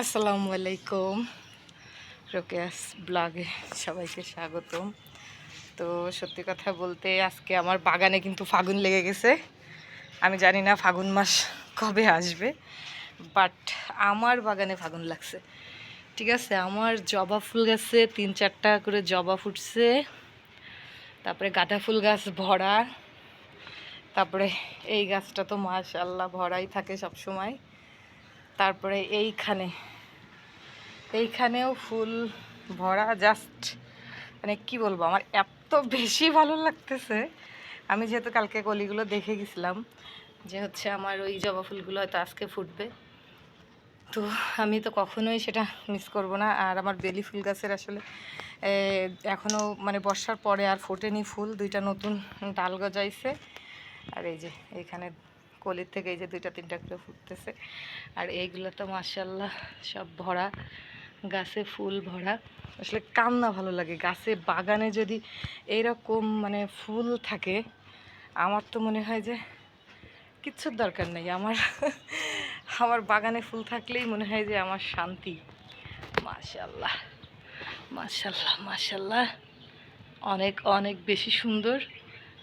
আসসালামু আলাইকুম। রোকেয়াস ব্লগে সবাইকে স্বাগতম। তো সত্যি কথা বলতে আজকে আমার বাগানে কিন্তু ফাগুন লেগে গেছে। আমি জানি না ফাগুন মাস কবে আসবে বাট আমার বাগানে ফাগুন লাগছে। ঠিক আছে, আমার জবা ফুল গাছে তিন চারটা করে জবা ফুটছে। তারপরে গাঁদা ফুল গাছ ভরা। তারপরে এই গাছটা তো মাশাল্লাহ ভরাই থাকে সব সময় তারপরে এইখানে। এইখানেও ফুল ভরা জাস্ট মানে কি বলব, আমার এত বেশি ভালো লাগতেছে। আমি যেহেতু কালকে কলিগুলো দেখে গেছিলাম যে হচ্ছে আমার ওই জবা ফুলগুলো হয়তো আজকে ফুটবে। তো আমি তো কখনোই সেটা মিস করব না। আর আমার বেলি ফুল গাছের আসলে এখনও মানে বর্ষার পরে আর ফোটেনি ফুল। দুইটা নতুন ডাল গজাইছে। আর এই যে, এইখানে কলির থেকে এই যে দুইটা, তিনটা করে ফুটতেছে। আর এইগুলো তো মার্শাল্লাহ সব ভরা, গাছে ফুল ভরা। আসলে কান্না ভালো লাগে। গাছে বাগানে যদি এইরকম মানে ফুল থাকে, আমার তো মনে হয় যে কিচ্ছুর দরকার নেই। আমার আমার বাগানে ফুল থাকলেই মনে হয় যে আমার শান্তি। মাশাল্লাহ মাশাল্লাহ মাশাল্লাহ অনেক অনেক বেশি সুন্দর।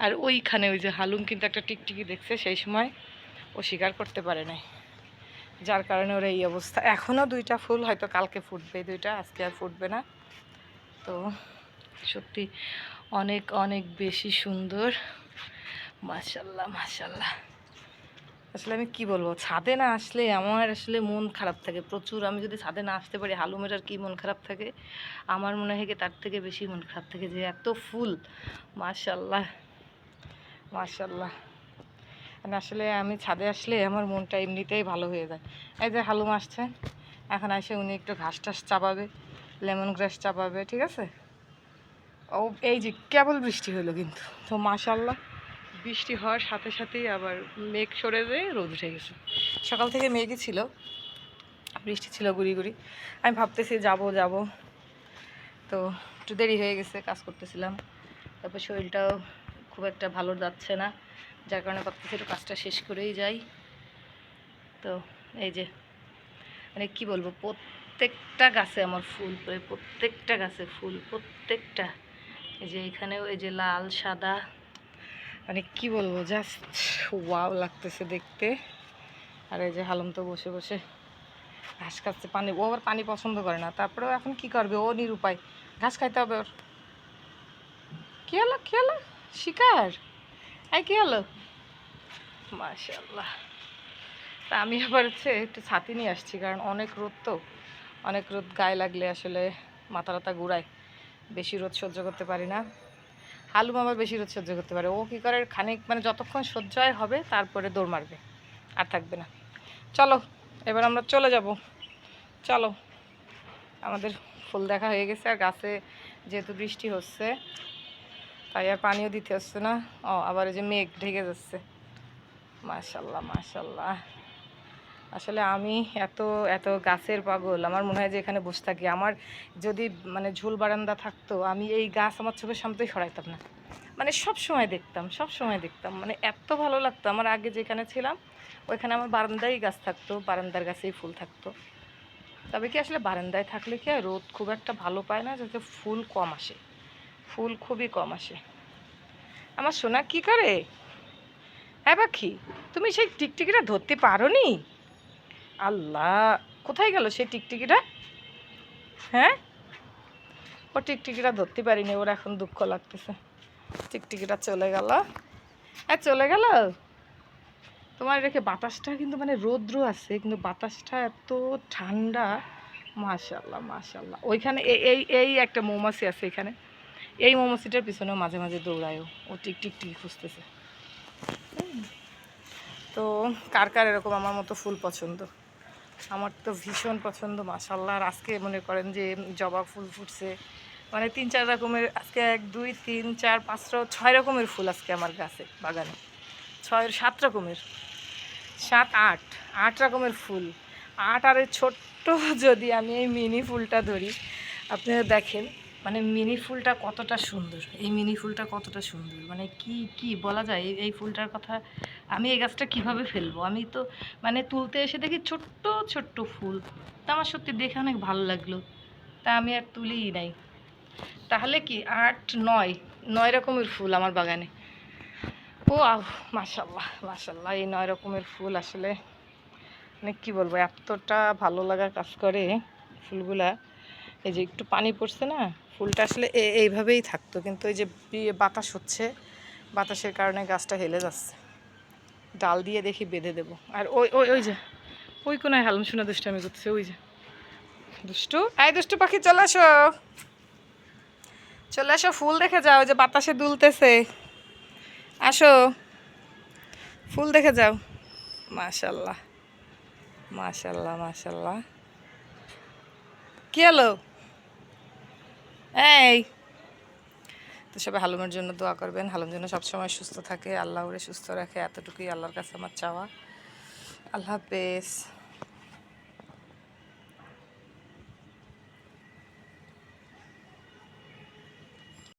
আর ওইখানে ওই যে হালুম কিন্তু একটা টিকটিকি দেখছে সেই সময়। ও স্বীকার করতে পারে নাই। যার কারণে ওর এই অবস্থা। এখনও দুইটা ফুল হয়তো কালকে ফুটবে দুইটা, আজকে আর ফুটবে না। তো সত্যি অনেক অনেক বেশি সুন্দর। মাশাল্লাহ মাশাল্লাহ আসলে আমি কি বলব, ছাদে না আসলে আমার আসলে মন খারাপ থাকে প্রচুর। আমি যদি ছাদে না আসতে পারি, হালুমের আর কি মন খারাপ থাকে? আমার মনে হয় তার থেকে বেশি মন খারাপ থাকে যে এত ফুল। মাশাল্লাহ মাশাল্লাহ আসলে আমি ছাদে আসলে আমার মনটা এমনিতেই ভালো হয়ে যায়। এই যে হালুম আসছে এখন এসে উনি একটু ঘাস টাস চাপাবে লেমন গ্রাস চাপাবে ঠিক আছে? ও এই যে কেবল বৃষ্টি হলো কিন্তু তো মাশাল্লাহ বৃষ্টি হওয়ার সাথে সাথেই আবার মেঘ সরে যেয়ে রোদ উঠে গেছে। সকাল থেকে মেঘই ছিল বৃষ্টি ছিল গুড়ি গুড়ি। আমি ভাবতেছি যাব যাব। তো একটু দেরি হয়ে গেছে কাজ করতেছিলাম। তারপর শরীরটাও খুব একটা ভালো যাচ্ছে না। যার কারণে ভাবতেছি একটু কাজটা শেষ করেই যাই। তো এই যে মানে কি বলব, প্রত্যেকটা গাছে আমার ফুল প্রত্যেকটা গাছে ফুল, প্রত্যেকটা। এই যে এখানেও এই যে লাল, সাদা মানে কি বলব জাস্ট ওয়াও লাগতেছে দেখতে। আর এই যে হালম তো বসে বসে ঘাস খাচ্ছে, পানি, ও আবার পানি পছন্দ করে না, তারপরেও এখন কি করবে, ও নিরুপায়, ঘাস খাইতে হবে ওর। কি হলো কি হলো? শিকার? এই কি হলো? মাশাল্লাহ তা আমি আবার হচ্ছে একটু ছাতি নিয়ে আসছি, কারণ অনেক রোদ তো। অনেক রোদ গায়ে লাগলে আসলে মাথা রাতা ঘুরায়। বেশি রোদ সহ্য করতে পারি না। হালুম আবার বেশি রোদ সহ্য করতে পারে। ও কী করে খানিক মানে যতক্ষণ সহ্যয় হবে, তারপরে দৌড় মারবে। আর থাকবে না। চলো, এবার আমরা চলে যাব। চলো। আমাদের ফুল দেখা হয়ে গেছে, আর গাছে যেহেতু বৃষ্টি হচ্ছে, তাই আর পানিও দিতে হচ্ছে না। ও, আবার এই যে মেঘ ঢেকে যাচ্ছে। মাশাল্লাহ মাশাল্লাহ। আসলে আমি এত এত গাছের পাগল, আমার মনে হয় যে এখানে বসে থাকি। আমার যদি মানে ঝুল বারান্দা থাকতো, আমি এই গাছ আমার চোখের সামনেই সরাইতাম না। মানে সব সময় দেখতাম, সব সময় দেখতাম। মানে এত ভালো লাগতো। আমার আগে যেখানে ছিলাম, ওইখানে আমার বারান্দায় গাছ থাকতো, বারান্দার গাছেই ফুল থাকতো। তবে কি আসলে বারান্দায় থাকলে কি রোদ খুব একটা ভালো পায় না, যাতে ফুল কম আসে। ফুল খুবই কম আসে। আমার সোনা কি করে? হ্যাঁ পাখি, তুমি সেই টিকটিকিটা ধরতে পারো নি আল্লাহ, কোথায় গেল সেই টিকটিকিটা? হ্যাঁ? ও টিকটিকিটা ধরতে পারিনি, ওর এখন দুঃখ লাগতেছে। টিকটিকিটা চলে গেল। হ্যাঁ চলে গেল? তোমার রেখে বাতাসটা কিন্তু মানে রৌদ্র আছে, কিন্তু বাতাসটা এত ঠান্ডা। মাশাল্লাহ মাশাল্লাহ ওইখানে এই এই একটা মৌমাছি আছে এখানে। এই মৌমাছিটার পিছনেও মাঝে মাঝে দৌড়ায়ও। ও টিক টিক টিক খুঁজতেছে। তো কার কার এরকম আমার মতো ফুল পছন্দ? আমার তো ভীষণ পছন্দ মাসাল্লাহ আর আজকে মনে করেন যে জবা ফুল ফুটছে। মানে তিন, চার রকমের, আজকে এক, দুই, তিন, চার, পাঁচ ছয় রকমের ফুল আজকে আমার গাছে, বাগানে। ছয়, সাত রকমের। সাত, আট আট রকমের ফুল। আট আর ছোট্ট যদি আমি এই মিনি ফুলটা ধরি আপনারা দেখেন মানে মিনি ফুলটা কতটা সুন্দর? এই মিনি ফুলটা কতটা সুন্দর? মানে কি কি বলা যায়? এই- ফুলটার কথা আমি এই গাছটা কীভাবে ফেলব? আমি তো মানে তুলতে এসে দেখি ছোট্ট ছোট্ট ফুল। তা আমার সত্যি দেখে অনেক ভালো লাগল। তা আমি আর তুলিই নাই। তাহলে কি আট, নয় নয় রকমের ফুল আমার বাগানে। ও আহ মাসাল্লাহ মাসাল্লাহ এই নয় রকমের ফুল আসলে মানে কি বলব, এতটা ভালো লাগা কাজ করে ফুলগুলা। এই যে একটু পানি পড়ছে না? ফুলটা আসলে এইভাবেই থাকতো, কিন্তু এই যে বাতাস হচ্ছে, বাতাসের কারণে গাছটা হেলে যাচ্ছে। ডাল দিয়ে দেখি বেঁধে দেবো। আর ওই ওই ওই যে, ওই কোনায় হালম শোনা দুষ্টামি করতেছে, ওই যে। দুষ্টু? আয় দুষ্টু পাখি, চলে আসো। চলে আসো, ফুল দেখে যাও যে বাতাসে দুলতেছে। আসো। ফুল দেখে যাও। মাশাল্লাহ মাশাল্লাহ মাশাল্লাহ। কি হলো? এই। তো সবাই হালুমের জন্য দোয়া করবেন। হালুম যেন সবসময় সুস্থ থাকে, আল্লাহরে সুস্থ রাখে। এতটুকুই আল্লাহর কাছে আমার চাওয়া। আল্লাহ হাফেজ।